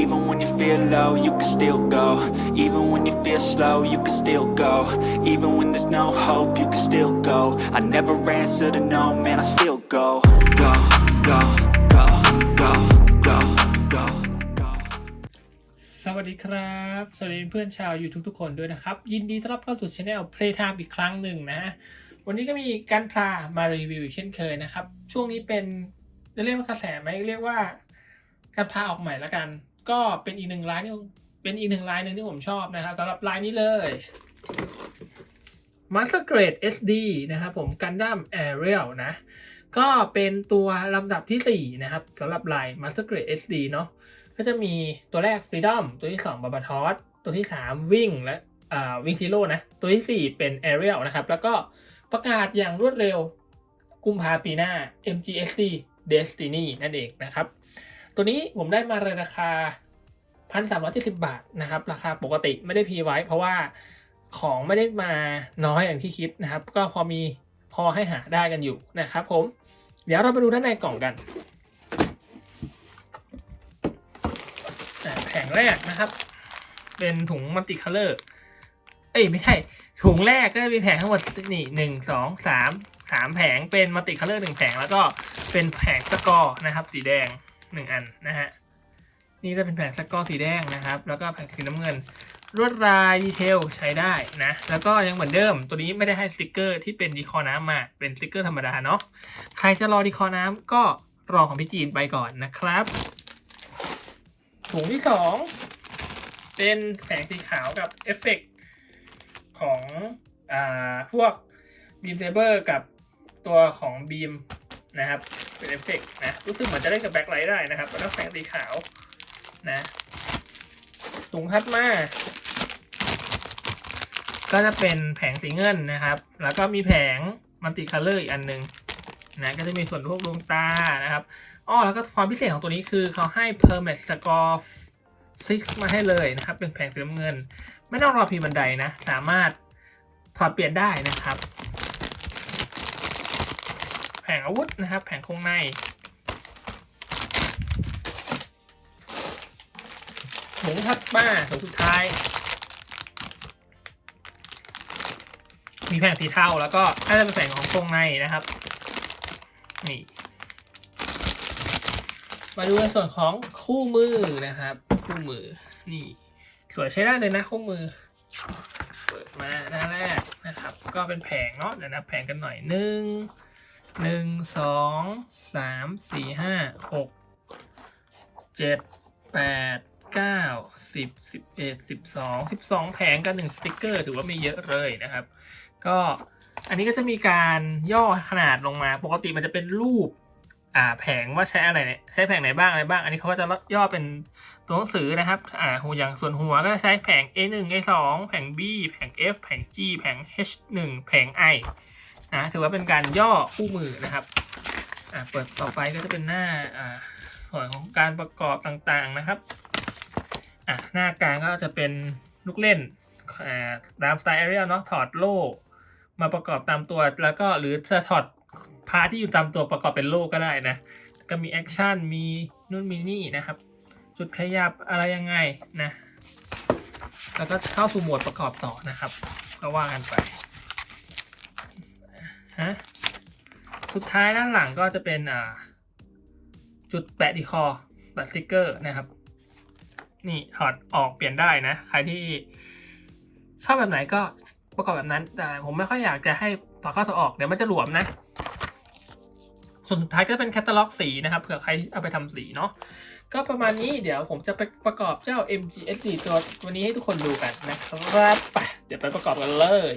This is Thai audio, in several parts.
Even when you feel low, you can still go. Even when you feel slow, you can still go. Even when there's no hope, you can still go. I never answer to no, man, I still go. Go, go, go, go, go, go, go. สวัสดีครับ สวัสดีเพื่อนชาว YouTube ทุกคนด้วยนะครับ ยินดีต้อนรับเข้าสู่ช anel Playtime อีกครั้งหนึ่งนะ วันนี้ก็มีการพลามารีวิวอีกเช่นเคยนะครับ ช่วงนี้เป็นจะเรียกว่ากระแสไหมเรียกว่า การพาออกใหม่ละกัน ก็เป็นอีกหนึ่งลายที่เป็นอีกหนึ่งลายหนึ่งที่ผมชอบนะครับสำหรับลายนี้เลย Master Grade SD นะครับผมกันดั้ม Aerial นะ ก็เป็นตัวลำดับที่ 4 นะครับสำหรับลาย Master Grade SD เนาะก็จะมีตัวแรก Freedom ตัวที่ 2 b a b a t o s ตัวที่ 3 Wing และอ่า Wing Zero นะ ตัวที่ 4 เป็น Aerial นะครับ แล้วก็ประกาศอย่างรวดเร็วกุมภาปีหน้า MGSD Destiny นั่นเองนะครับ ตัวนี้ผมได้มาในราคา 1,370 บาทนะครับ ราคาปกติไม่ได้พีไว้ เพราะว่าของไม่ได้มาน้อยอย่างที่คิดนะครับ ก็พอมีพอให้หาได้กันอยู่นะครับผม เดี๋ยวเราไปดูด้านในกล่องกันแผงแรกนะครับ เป็นถุงมัลติคัลเลอร์ เอ้ยไม่ใช่ ถุงแรกก็จะมีแผงทั้งหมดนี่หนึ่งสองสามสามแผงเป็นมัลติคัลเลอร์หนึ่งแผงแล้วก็เป็นแผงสกอร์นะครับ สีแดง หนึ่งอันนะฮะนี่จะเป็นแผงสกอร์สีแดงนะครับ แล้วก็แผงสีน้ำเงินลวดลายดีเทลใช้ได้นะ แล้วก็ยังเหมือนเดิม ตัวนี้ไม่ได้ให้สติกเกอร์ที่เป็นดีคอน้ำมา เป็นสติกเกอร์ธรรมดาเนาะ ใครจะรอดีคอน้ำก็รอของพี่จีนไปก่อนนะครับ ถุงที่สองเป็นแสงสีขาวกับเอฟเฟกต์ของอ่าพวกบีมเซเบอร์กับตัวของบีมนะครับ เป็นเอฟเฟกนะรู้สึกเหมือนจะได้กับแบ็คไลท์ได้นะครับ แล้วก็แสงสีขาวนะถุงถัดมาก็จะเป็นแผงสีเงินนะครับ แล้วก็มีแผงมัลติคัลเลอร์อีกอันหนึ่งนะก็จะมีส่วนพวกดวงตานะครับอ๋อแล้วก็ความพิเศษของตัวนี้คือเขาให้ permit score 6 มาให้เลยนะครับ เป็นแผงสีน้ำเงิน ไม่ต้องรอพีบันไดนะ สามารถถอดเปลี่ยนได้นะครับ งอาวุธนะครับ แผงคงใน ถุงถัดมาถุงสุดท้าย มีแผงสีเทาแล้วก็น่าจะเป็นแผงของโครงในนะครับ นี่ มาดูในส่วนของคู่มือนะครับ คู่มือ นี่สวยใช้ได้เลยนะคู่มือเปิดมาหน้าแรกนะครับ ก็เป็นแผงเนาะเดี๋ยวนับแผงกันหน่อยหนึ่ง หนึ่งสองสามสี่ห้าหกเจ็ดแปดเก้าสิบสิบเอ็ดสิบสองสิบสองแผงกันหนึ่งสติกเกอร์ถือว่าไมีเยอะเลยนะครับ ก็อันนี้ก็จะมีการย่อขนาดลงมา ปกติมันจะเป็นรูปอ่าแผงว่าใช้อะไรเนี่ยใช้แผงไหนบ้างอะไรบ้าง อันนี้เขาก็จะย่อเป็นตัวหนังสือนะครับอ่าหัวอย่างส่วนหัวก็ใช้แผง A1 A2 แผง B แผง F แผง G แผง H1 แผง I นะถือว่าเป็นการย่อคู่มือนะครับอ่าเปิดต่อไปก็จะเป็นหน้าอ่าส่วนของการประกอบต่างๆนะครับอะหน้ากลางก็จะเป็นลูกเล่นอ่าตามสไตล์แอเรียลเนาะถอดโล่มาประกอบตามตัวแล้วก็หรือจะถอดพาร์ทที่อยู่ตามตัวประกอบเป็นโล่ก็ได้นะ ก็มีแอคชั่นมีนู่นมีนี่นะครับ จุดขยับอะไรยังไงนะ แล้วก็เข้าสู่โหมดประกอบต่อนะครับ ก็ว่ากันไป ฮะสุดท้ายด้านหลังก็จะเป็นอ่าจุดแปะที่คอแปะสติกเกอร์นะครับ นี่ถอดออกเปลี่ยนได้นะ ใครที่ชอบแบบไหนก็ประกอบแบบนั้น แต่ผมไม่ค่อยอยากจะให้ถอเข้าถอออกเดี๋ยวมันจะหลวมนะ ส่วนสุดท้ายก็เป็นแคตตาล็อกสีนะครับเผื่อใครเอาไปทำสีเนาะก็ประมาณนี้เดี๋ยวผมจะไปประกอบเจ้า MGS4 ตัววันนี้ให้ทุกคนดูกันนะครับไปเดี๋ยวไปประกอบกันเลย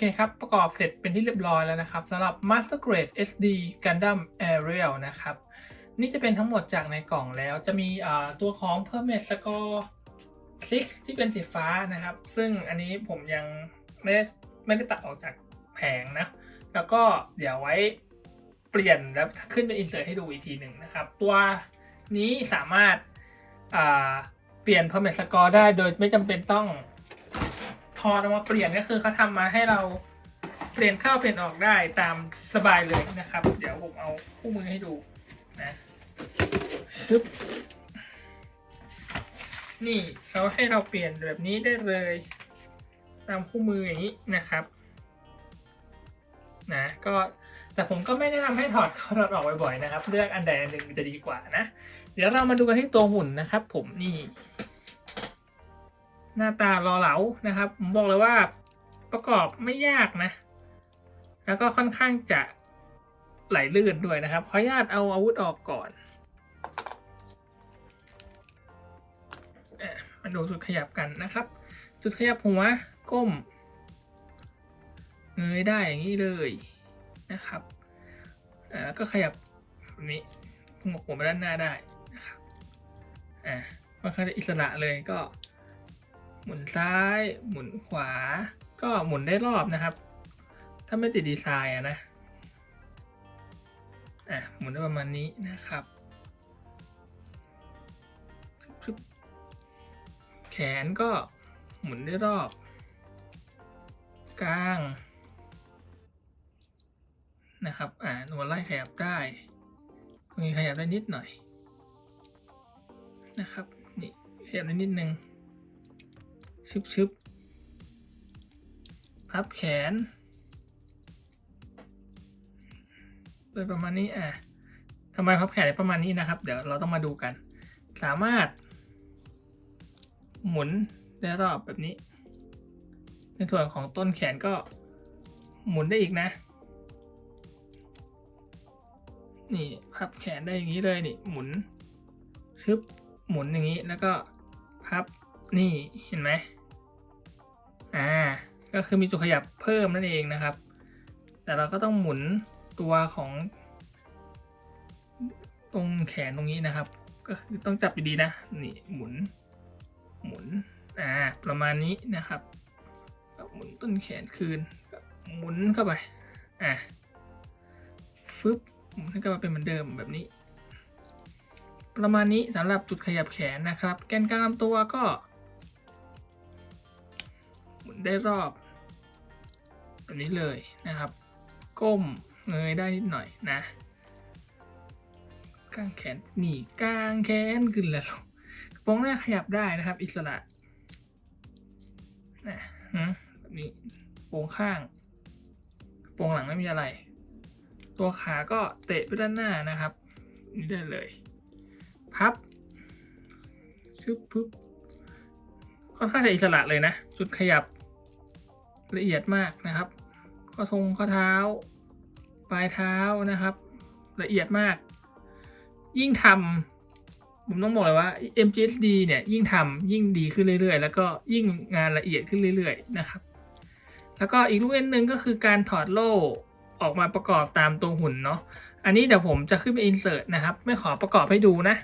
เคครับ ประกอบเสร็จเป็นที่เรียบร้อยแล้วนะครับสำหรับ Master Grade SD Gundam Aerial นะครับ นี่จะเป็นทั้งหมดจากในกล่องแล้ว จะมีตัวของ Permit Score 6 ที่เป็นสีฟ้านะครับ ซึ่งอันนี้ผมยังไม่ได้ไม่ได้ตัดออกจากแผงนะ แล้วก็เดี๋ยวไว้เปลี่ยนแล้วขึ้นเป็นอินเสิร์ตให้ดูอีกทีหนึ่งนะครับ ตัวนี้สามารถเปลี่ยน Permit Score ได้โดยไม่จำเป็นต้อง ถอดออกมาเปลี่ยนก็คือเขาทำมาให้เราเปลี่ยนเข้าเปลี่ยนออกได้ตามสบายเลยนะครับ เดี๋ยวผมเอาคู่มือให้ดูนะชึบนี่เขาให้เราเปลี่ยนแบบนี้ได้เลย ตามคู่มืออย่างนี้นะครับนะก็แต่ผมก็ไม่แนะนำให้ถอดเข้าถอดออกบ่อยๆนะครับ เลือกอันใดอันหนึ่งจะดีกว่านะ เดี๋ยวเรามาดูกันที่ตัวหุ่นนะครับ ผมนี่ หน้าตารอเหลานะครับ ผมบอกเลยว่าประกอบไม่ยากนะ แล้วก็ค่อนข้างจะไหลลื่นด้วยนะครับ ขออนุญาตเอาอาวุธออกก่อนมาดูจุดขยับกันนะครับ จุดขยับหัวก้มเงยได้อย่างนี้เลยนะครับแล้วก็ขยับแบบนี้งกหัวไปด้านหน้าได้นะครับอ่าค่อนข้างจะอิสระเลยก็ หมุนซ้าย หมุนขวา ก็หมุนได้รอบนะครับ ถ้าไม่ติดดีไซน์อะนะอะหมุนได้ประมาณนี้นะครับแขนก็หมุนได้รอบ กลางนะครับ อ่าหนวไล่ขยับได้ตรงนี้ขยับได้นิดหน่อย นะครับ นี่ขยับได้นิดนึง ชึบชึบพับแขนโดยประมาณนี้อะทำไมพับแขนได้ประมาณนี้นะครับ เดี๋ยวเราต้องมาดูกัน สามารถ หมุนได้รอบแบบนี้ ในส่วนของต้นแขนก็หมุนได้อีกนะ นี่พับแขนได้อย่างนี้เลยนี่หมุนชึบหมุนอย่างนี้แล้วก็พับนี่เห็นไหม อ่าก็คือมีจุดขยับเพิ่มนั่นเองนะครับ แต่เราก็ต้องหมุนตัวของ ตรงแขนตรงนี้นะครับ ก็คือต้องจับดีๆนะนี่หมุน หมุนอ่าประมาณนี้นะครับก็หมุนต้นแขนคืนก็หมุนเข้าไปอ่าฟึบหมุนให้กลับมาเป็นเหมือนเดิมแบบนี้ ประมาณนี้สำหรับจุดขยับแขนนะครับ แกนกลางลำตัวก็ ได้รอบแบบนี้เลยนะครับ ก้มเงยได้นิดหน่อยนะกางแขนหนีกางแขนขึ้นแล้วกระโปรงหน้าขยับได้นะครับ อิสระนะแบบนี้โปรงข้างกระโปรงหลังไม่มีอะไร ตัวขาก็เตะไปด้านหน้านะครับ นี่ได้เลย พับชึบปึ๊บค่อนข้างจะอิสระเลยนะจุดขยับ ละเอียดมากนะครับข้อทงข้อเท้า ปลายเท้านะครับ ละเอียดมาก ยิ่งทำผมต้องบอกเลยว่า MGSD เนี่ยยิ่งทำยิ่งดีขึ้นเรื่อยๆ แล้วก็ยิ่งงานละเอียดขึ้นเรื่อยๆนะครับ แล้วก็อีกลูกเล่นหนึ่งก็คือการถอดโล่ออกมาประกอบตามตัวหุ่นเนาะอันนี้เดี๋ยวผมจะขึ้นไปอินเสิร์ตนะครับ ไม่ขอประกอบให้ดูนะ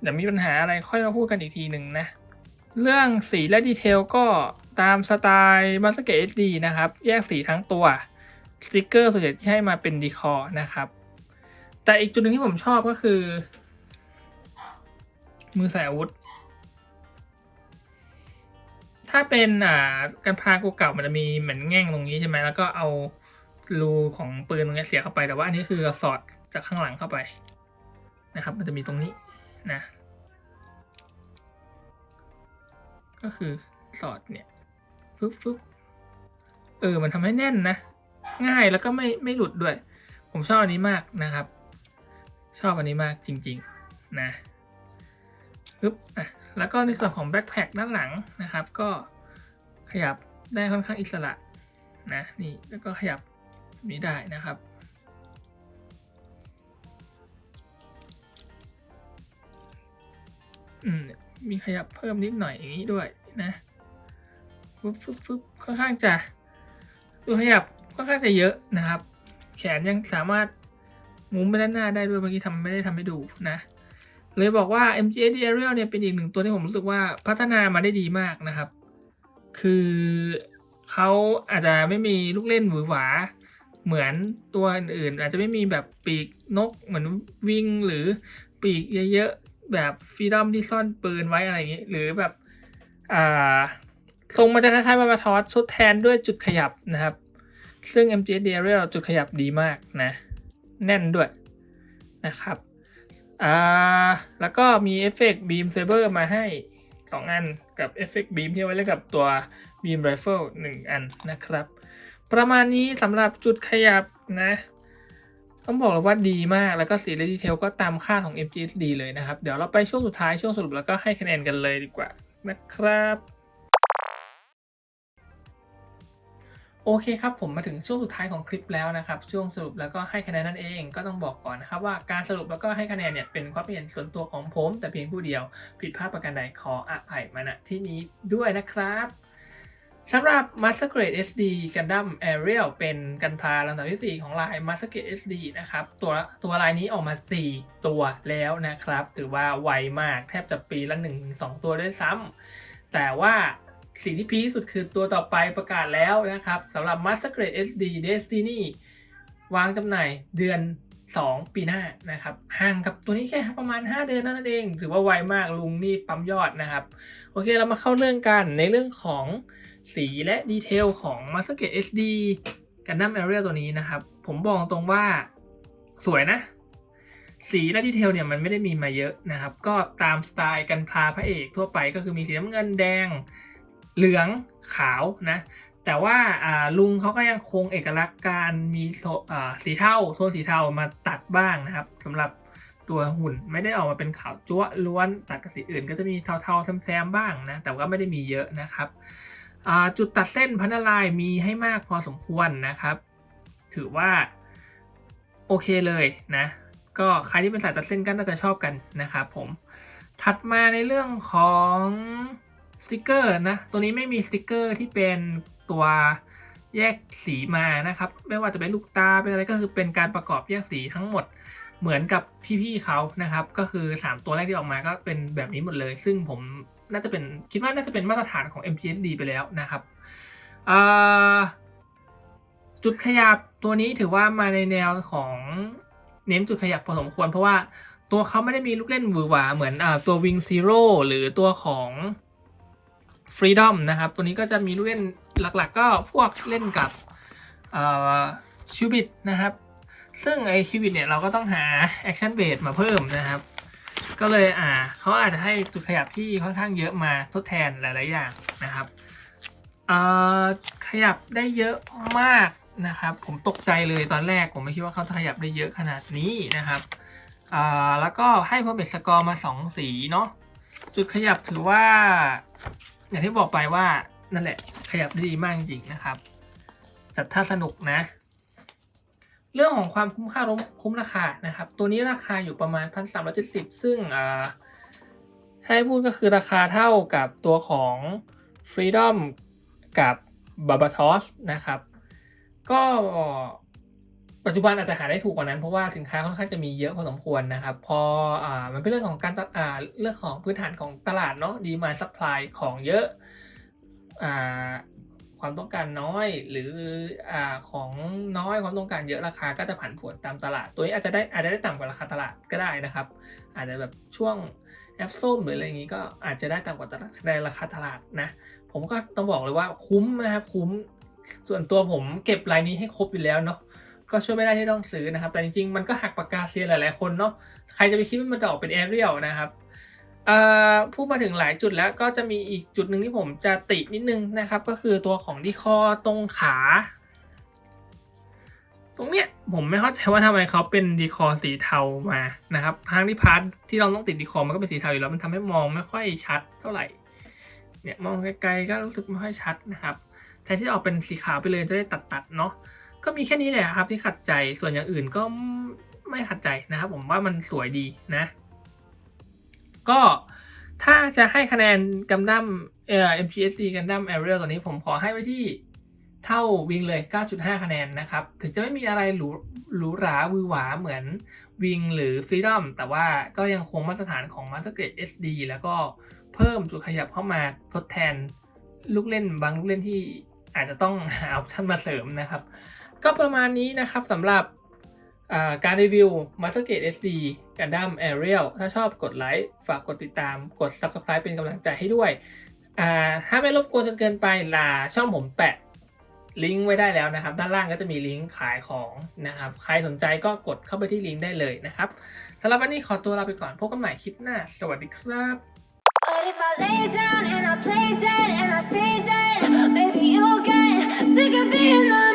เดี๋ยวมีปัญหาอะไรค่อยมาพูดกันอีกทีหนึ่งนะ เรื่องสีและดีเทลก็ตามสไตล์มาสเกตดีนะครับ แยกสีทั้งตัวสติกเกอร์ส่วนใหญ่ที่ให้มาเป็นดีคอนะครับ แต่อีกจุดหนึ่งที่ผมชอบก็คือ มือใส่อาวุธ ถ้าเป็นอ่ากันพรางเก่ามันจะมีเหมือนแง่งตรงนี้ใช่ไหมแล้วก็เอารูของปืนตรงนี้เสียเข้าไปแต่ว่าอันนี้คือเราสอดจากข้างหลังเข้าไปนะครับ มันจะมีตรงนี้นะ ก็คือสอดเนี่ยฟึบฟึบเออ มันทำให้แน่นนะ ง่ายแล้วก็ไม่ไม่หลุดด้วย ผมชอบอันนี้มากนะครับ ชอบอันนี้มากจริง ๆ นะปึ๊บอะแล้วก็ในส่วนของแบ็คแพคด้านหลังนะครับ ก็ขยับได้ค่อนข้างอิสระนะนี่แล้วก็ขยับนี้ได้นะครับอืม มีขยับเพิ่มนิดหน่อยอย่างนี้ด้วยนะฟึบฟึบฟึบค่อนข้างจะดูขยับค่อนข้างจะเยอะนะครับ แขนยังสามารถมุมไปด้านหน้าได้ด้วยเมื่อกี้ทำไม่ได้ทำให้ดูนะเลยบอกว่า MGS Aerial เนี่ยเป็นอีกหนึ่งตัวที่ผมรู้สึกว่าพัฒนามาได้ดีมากนะครับ คือเขาอาจจะไม่มีลูกเล่นหวือหวา เหมือนตัวอื่นๆอาจจะไม่มีแบบปีกนกเหมือนวิงหรือปีกเยอะๆ แบบฟรีดอมที่ซ่อนปืนไว้อะไรอย่างนี้ หรือแบบอ่าทรงมันจะคล้ายๆบาบาทอสทดแทนด้วยจุดขยับนะครับ ซึ่ง MGS d r จุดขยับดีมากนะ แน่นด้วยนะครับอ่าแล้วก็มีเอฟเฟกต์บีมเซเบอร์มาให้ 2 อันกับเอฟเฟกต์บีมที่ไว้เล่นกับตัวบีมไรเฟิล1อันนะครับ ประมาณนี้สำหรับจุดขยับนะ ต้องบอกเลยว่าดีมากแล้วก็สีและดีเทลก็ตามค่าของ MGSD เลยนะครับ เดี๋ยวเราไปช่วงสุดท้ายช่วงสรุปแล้วก็ให้คะแนนกันเลยดีกว่านะครับโอเคครับผมมาถึงช่วงสุดท้ายของคลิปแล้วนะครับ ช่วงสรุปแล้วก็ให้คะแนนนั่นเองก็ต้องบอกก่อนนะครับว่าการสรุปแล้วก็ให้คะแนนเนี่ยเป็นความเห็นส่วนตัวของผม แต่เพียงผู้เดียว ผิดพลาดประการใดขออภัยมาณที่นี้ด้วยนะครับ สำหรับ Master Grade SD Gundam Aerial เป็นกันพลาลำดับที่ 4 ของลาย Master Grade SD นะครับ ตัวตัวลายนี้ออกมา 4 ตัวแล้วนะครับ ถือว่าไวมากแทบจะปีละ 1-2 ตัวด้วยซ้ำแต่ว่าสิ่งที่พีสุดคือตัวต่อไปประกาศแล้วนะครับสำหรับ Master Grade SD Destiny วางจำหน่ายเดือน 2 ปีหน้านะครับห่างกับตัวนี้แค่ประมาณ 5 เดือนนั้นเอง ถือว่าไวมากลุงนี่ปั๊มยอดนะครับ โอเคเรามาเข้าเรื่องกันในเรื่องของ สีและดีเทลของ Master Grade SD Gundam Area ตัวนี้นะครับ ผมบอกตรงว่าสวยนะ สีและดีเทลเนี่ยมันไม่ได้มีมาเยอะนะครับ ก็ตามสไตล์กันพาพระเอกทั่วไปก็คือมีสีน้ำเงินแดง เหลืองขาวนะ แต่ว่าลุงเขาก็ยังคงเอกลักษณ์การมีสีเทาโซนสีเทามาตัดบ้างนะครับสำหรับตัวหุ่นไม่ได้ออกมาเป็นขาวจั๊วล้วนตัดกับสีอื่นก็จะมีเทาๆแซมๆบ้างนะ แต่ว่าไม่ได้มีเยอะนะครับ จุดตัดเส้นพันธลายมีให้มากพอสมควรนะครับ ถือว่าโอเคเลยนะ ก็ใครที่เป็นสายตัดเส้นก็น่าจะชอบกันนะครับผม ถัดมาในเรื่องของสติกเกอร์นะ ตัวนี้ไม่มีสติกเกอร์ที่เป็นตัวแยกสีมานะครับ ไม่ว่าจะเป็นลูกตาเป็นอะไรก็คือเป็นการประกอบแยกสีทั้งหมดเหมือนกับพี่ๆเขานะครับ ก็คือ 3 ตัวแรกที่ออกมาก็เป็นแบบนี้หมดเลย ซึ่งผม น่าจะเป็นคิดว่าน่าจะเป็นมาตรฐานของ MGSD ไปแล้วนะครับจุดขยับตัวนี้ถือว่ามาในแนวของเน้นจุดขยับพอสมควร เพราะว่าตัวเขาไม่ได้มีลูกเล่นหวือหวาเหมือนอตัว Wing Zero หรือตัวของ Freedom นะครับ ตัวนี้ก็จะมีลูกเล่นหลักๆ ก็พวกเล่นกับชิวบิดนะครับ ซึ่งไอชิวบิดเนี่ยเราก็ต้องหา Action Base มาเพิ่มนะครับ ก็เลยอ่าเขาอาจจะให้จุดขยับที่ค่อนข้างเยอะมาทดแทนหลาย ๆ อย่างนะครับอ่าขยับได้เยอะมากนะครับ ผมตกใจเลยตอนแรกผมไม่คิดว่าเขาจะขยับได้เยอะขนาดนี้นะครับอ่าแล้วก็ให้เพิ่มเบสกอร์มาสองสีเนาะจุดขยับถือว่า อย่างที่บอกไปว่านั่นแหละขยับได้ดีมากจริงๆนะครับแต่ถ้าสนุกนะ เรื่องของความคุ้มค่าล้มคุ้มราคานะครับ ตัวนี้ราคาอยู่ประมาณพันสามร้อยเจ็ดสิบซึ่งให้พูดก็คือราคาเท่ากับตัวของ Freedom กับ b a b a t o s นะครับ ก็ปัจจุบันอาจจะหาได้ถูกกว่านั้นเพราะว่าสินค้าค่อนข้างจะมีเยอะพอสมควรนะครับ พออ่ามันเป็นเรื่องของการอ่าเรื่องของพื้นฐานของตลาดเนาะดีมาซัพพลายของเยอะอ่า ความต้องการน้อย หรืออของน้อยความต้องการเยอะราคาก็จะผันผวนตามตลาด ตัวนี้อาจจะได้อาจจะได้ต่ำกว่าราคาตลาดก็ได้นะครับ อาจจะแบบช่วงแอปส้มหรืออะไรอย่างนี้ก็อาจจะได้ต่ำกว่าตลาดในราคาตลาดนะผมก็ต้องบอกเลยว่าคุ้มนะครับคุ้มส่วนตัวผมเก็บรายนี้ให้ครบอยู่แล้วเนาะก็ช่วยไม่ได้ที่ต้องซื้อนะครับ แต่จริงๆมันก็หักปากกาเซียนหลายๆคนเนาะใครจะไปคิดว่ามันจะออกเป็นแอเรียลนะครับ เอ่อพูดมาถึงหลายจุดแล้วก็จะมีอีกจุดหนึ่งที่ผมจะตินิดนึงนะครับ ก็คือตัวของดีคอตรงขา ตรงเนี้ยผมไม่เข้าใจว่าทำไมเขาเป็นดีคอสีเทามานะครับทางที่พาร์ทที่เราต้องติดดีคอมันก็เป็นสีเทาอยู่แล้วมันทำให้มองไม่ค่อยชัดเท่าไหร่เนี่ยมองไกลๆก็รู้สึกไม่ค่อยชัดนะครับแทนที่จะออกเป็นสีขาวไปเลยจะได้ตัดๆเนาะก็มีแค่นี้แหละครับที่ขัดใจส่วนอย่างอื่นก็ไม่ขัดใจนะครับ ผมว่ามันสวยดีนะ ก็ถ้าจะให้คะแนนกัมดั้มเอ่อ MPSD กันดั้ม Ariel ตัวนี้ผมขอให้ไว้ที่เท่าวิงเลย 9.5 คะแนนนะครับ ถึงจะไม่มีอะไรหรูหรูหราวือหวาเหมือนวิงหรือ Freedom แต่ว่าก็ยังคงมาตรฐานของ Master Grade SD แล้วก็เพิ่มจุดขยับเข้ามาทดแทนลูกเล่นบางลูกเล่นที่อาจจะต้องหาออปชั่นมาเสริมนะครับ ก็ประมาณนี้นะครับสำหรับ การรีวิว Mastergate SD Gundam Ariel ถ้าชอบกดไลค์ ฝากกดติดตาม กด Subscribe เป็นกำลังใจให้ด้วย ถ้าไม่รบกวนจนเกินไปลาช่องผมแปะลิงก์ไว้ได้แล้วนะครับ ด้านล่างก็จะมีลิงก์ขายของนะครับ ใครสนใจก็กดเข้าไปที่ลิงก์ได้เลยนะครับสำหรับวันนี้ขอตัวลาไปก่อนพบกันใหม่คลิปหน้า สวัสดีครับ But if I lay down and I play dead and I stay dead, maybe you'll get sick of being the